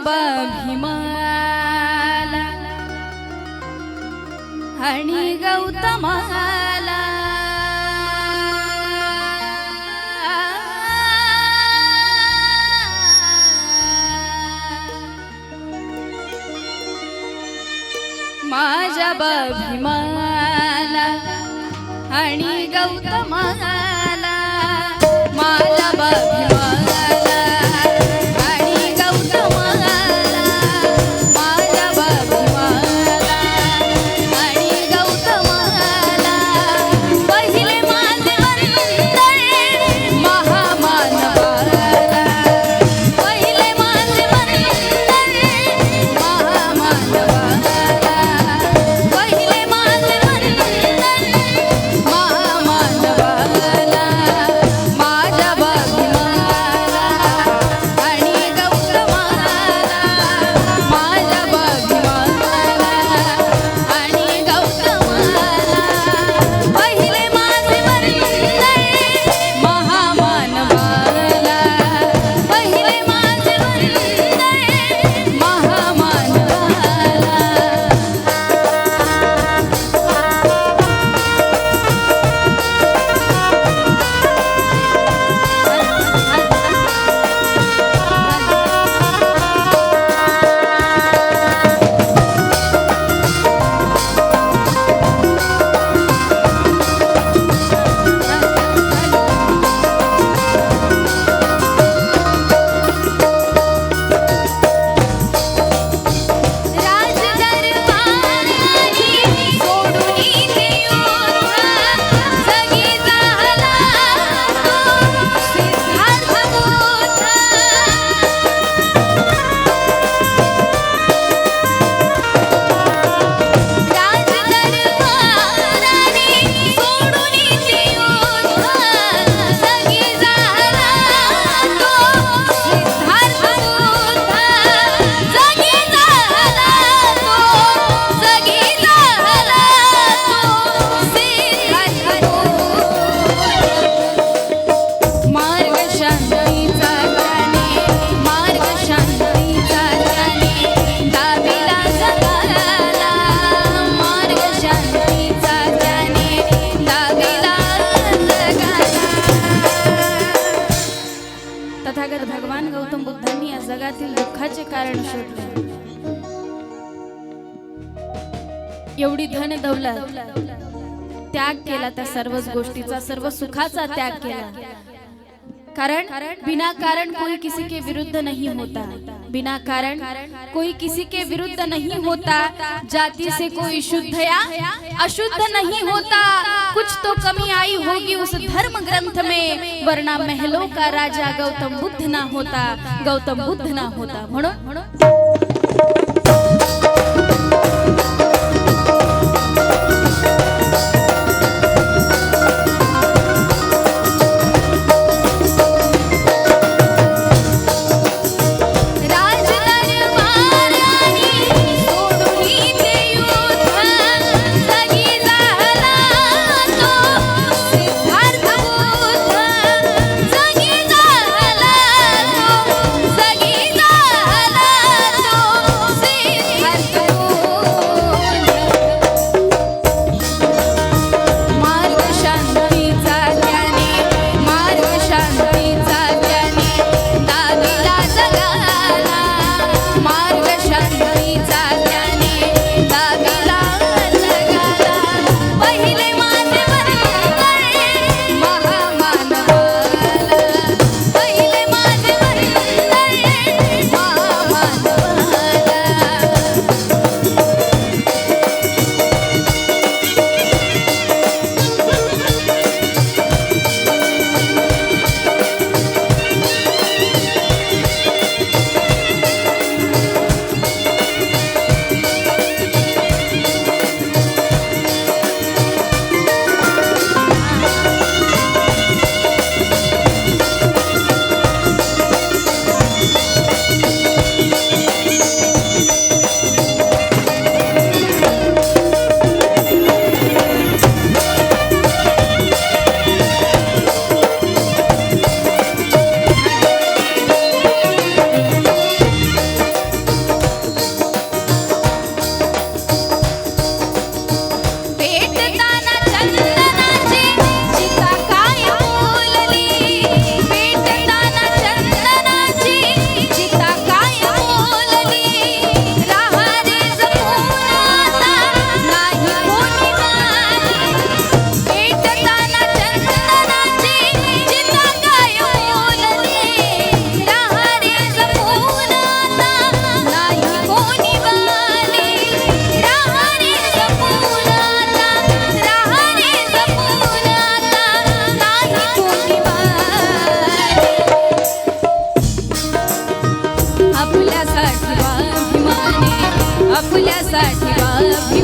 माझ्या बाभिमाला आणि गौतमाला. माझ्या बाभिमाला आणि गौतमाला. तथागत भगवान गौतम बुद्धांनी या जगातील दुःखाचे कारण शोधले. एवढी धन दौलत त्याग केला त्या सर्वच गोष्टीचा सर्व सुखाचा त्याग केला. कारण? बिना कारण कोई किसी के विरुद्ध नहीं होता। बिना कारण कोई किसी के विरुद्ध नहीं होता। जाति से कोई शुद्ध या अशुद्ध नहीं होता। कुछ तो कमी आई होगी उस धर्म ग्रंथ में वरना महलों का राजा गौतम बुद्ध ना होता। गौतम बुद्ध ना होता। म्हणून आपल्यासाठी